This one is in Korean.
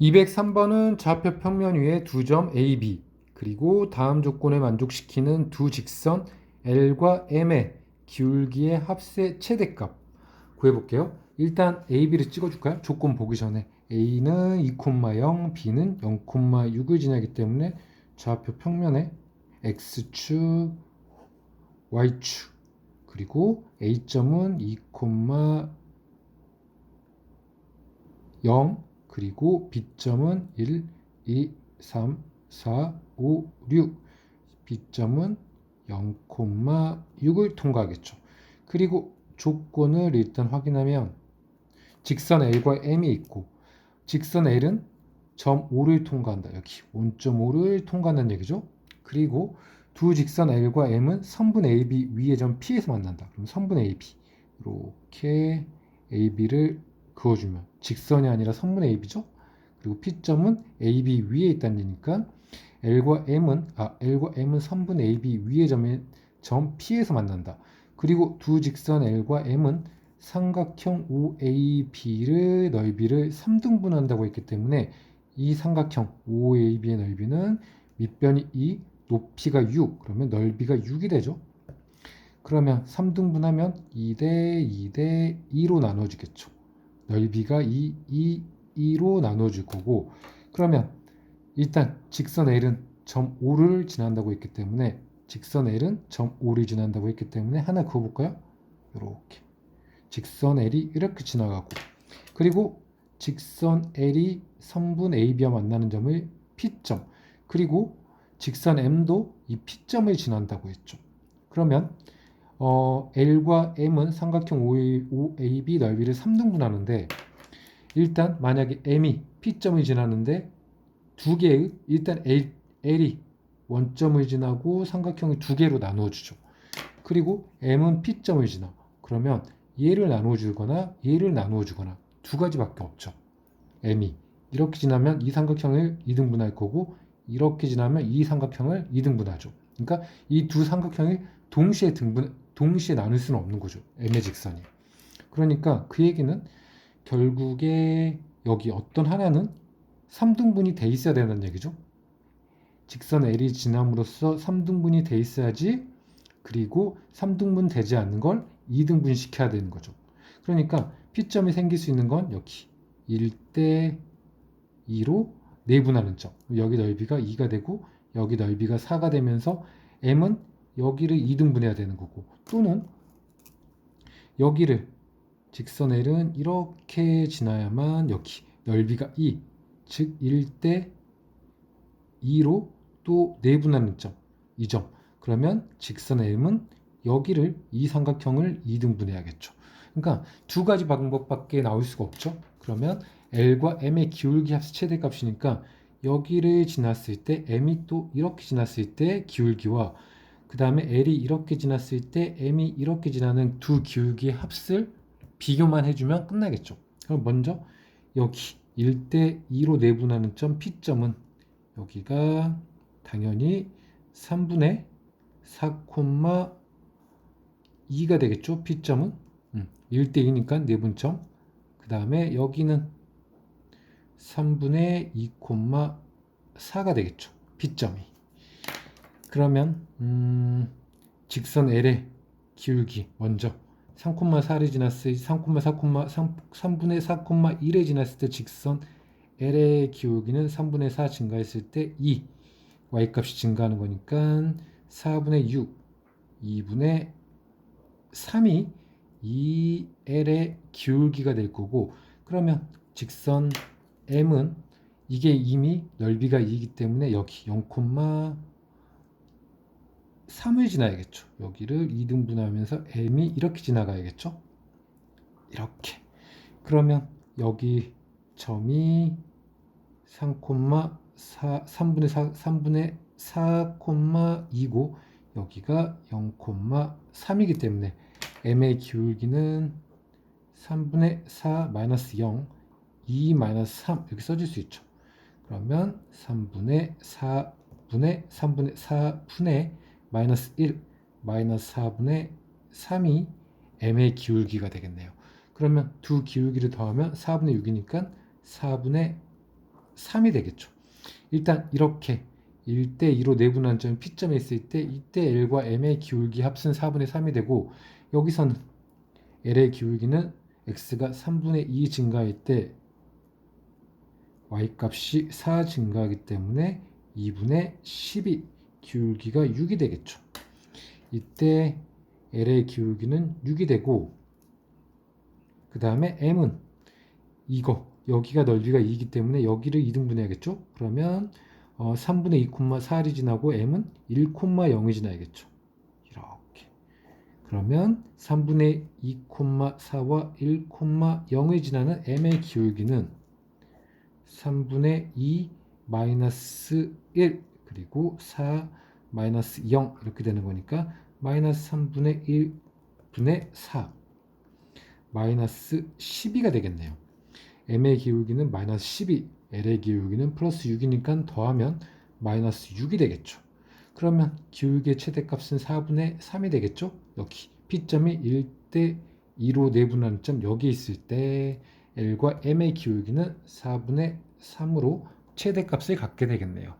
203번은 좌표 평면 위에 두 점 A, B 그리고 다음 조건을 만족시키는 두 직선 L과 M의 기울기의 합의 최대값 구해볼게요. 일단 A, B를 찍어줄까요? 조건 보기 전에 A는 2,0, B는 0,6을 지나기 때문에 좌표 평면에 X축, Y축 그리고 A점은 2,0 그리고 B점은 1, 2, 3, 4, 5, 6 B점은 0,6을 통과하겠죠. 그리고 조건을 일단 확인하면 직선 L과 M이 있고 직선 L은 점 5를 통과한다. 여기 5.5를 통과한다는 얘기죠. 그리고 두 직선 L과 M은 선분 AB 위의 점 P에서 만난다. 그럼 선분 AB 이렇게 AB를 그어주면 직선이 아니라 선분 AB죠. 그리고 P점은 AB 위에 있다는 얘기니까 L과 M은 아 L과 M은 선분 AB 위의 점에 점 P에서 만난다. 그리고 두 직선 L과 M은 삼각형 OAB를 넓이를 3등분한다고 했기 때문에 이 삼각형 OAB의 넓이는 밑변이 2, 높이가 6, 그러면 넓이가 6이 되죠. 그러면 3등분하면 2대 2대 2로 나눠지겠죠. 넓이가 2, 2, 2로 나눠질 거고 그러면 일단 직선 L은 점 5를 지난다고 했기 때문에 직선 L은 점 5를 지난다고 했기 때문에 하나 그어볼까요? 이렇게 직선 L이 이렇게 지나가고 그리고 직선 L이 선분 AB와 만나는 점을 P점 그리고 직선 M도 이 P점을 지난다고 했죠. 그러면 어, L과 M은 삼각형 OAB 넓이를 3등분하는데 일단 만약에 M이 P점을 지나는데 두 개의 일단 L, L이 원점을 지나고 삼각형이 두 개로 나누어 주죠. 그리고 M은 P점을 지나. 그러면 얘를 나누어 주거나 얘를 나누어 주거나 두 가지밖에 없죠. M이 이렇게 지나면 이 삼각형을 2등분할 거고 이렇게 지나면 이 삼각형을 2등분하죠. 그러니까 이 두 삼각형이 동시에 등분 동시에 나눌 수는 없는 거죠. M의 직선이. 그러니까 그 얘기는 결국에 여기 어떤 하나는 3등분이 돼 있어야 된다는 얘기죠. 직선 L이 지남으로써 3등분이 돼 있어야지 그리고 3등분 되지 않는 걸 2등분 시켜야 되는 거죠. 그러니까 P점이 생길 수 있는 건 여기 1대 2로 내분하는 점. 여기 넓이가 2가 되고 여기 넓이가 4가 되면서 M은 여기를 2등분해야 되는 거고 또는 여기를 직선 L은 이렇게 지나야만 여기 넓이가 2, 즉 1대 2로 또 내분하는 점, 이 점. 그러면 직선 M은 여기를 이 삼각형을 2등분해야겠죠. 그러니까 두 가지 방법밖에 나올 수가 없죠. 그러면 L과 M의 기울기 합 최대 값이니까 여기를 지났을 때 M이 또 이렇게 지났을 때 기울기와 그 다음에 L이 이렇게 지났을 때 M이 이렇게 지나는 두 기울기의 합을 비교만 해주면 끝나겠죠. 그럼 먼저 여기 1대 2로 내분하는 점 P점은 여기가 당연히 3분의 4,2가 되겠죠. P점은 음, 1대 2니까 내분점. 그 다음에 여기는 3분의 2,4가 되겠죠. P점이. 그러면 음, 직선 L의 기울기 먼저. 3,4를 지났을 3,4, 3, 분의 4,1에 지났을 때 직선 L의 기울기는 3분의 4 증가했을 때 2 Y값이 증가하는 거니까 4분의 6 2분의 3이 2L의 기울기가 될 거고 그러면 직선 M은 이게 이미 넓이가 2이기 때문에 여기 0,3을 지나야겠죠. 여기를 2등분하면서 M이 이렇게 지나가야겠죠. 이렇게. 그러면 여기 점이 3,4 3분의 4 3분의 4,2고 여기가 0,3이기 때문에 m의 기울기는 3분의 4 마이너스 0 2 마이너스 3 이렇게 써줄 수 있죠. 그러면 3분의 4분의 3분의 4분의 마이너스 1 마이너스 4분의 3이 m의 기울기가 되겠네요. 그러면 두 기울기를 더하면 4분의 6이니까 4분의 3이 되겠죠. 일단 이렇게 1대 2로 내분한 점 P점에 있을 때 이때 L과 M의 기울기 합은 4분의 3이 되고 여기서는 L의 기울기는 X가 3분의 2 증가할 때 Y 값이 4 증가하기 때문에 2분의 12 기울기가 6이 되겠죠. 이때 L의 기울기는 6이 되고 그 다음에 M은 이거 여기가 넓이가 2이기 때문에 여기를 2등분해야겠죠. 그러면 어, 3분의 2,4이 지나고 M은 1,0이 지나야겠죠. 이렇게 그러면 3분의 2,4와 1,0이 지나는 M의 기울기는 3분의 2 마이너스 1 그리고 4 마이너스 0 이렇게 되는 거니까 마이너스 3분의 1 분의 4 마이너스 12가 되겠네요. m의 기울기는 마이너스 12, l의 기울기는 플러스 6이니까 더하면 마이너스 6이 되겠죠. 그러면 기울기의 최대값은 4분의 3이 되겠죠. 여기 P점이 1대 2로 내분하는 점 여기 있을 때 L과 M의 기울기는 4분의 3으로 최대값을 갖게 되겠네요.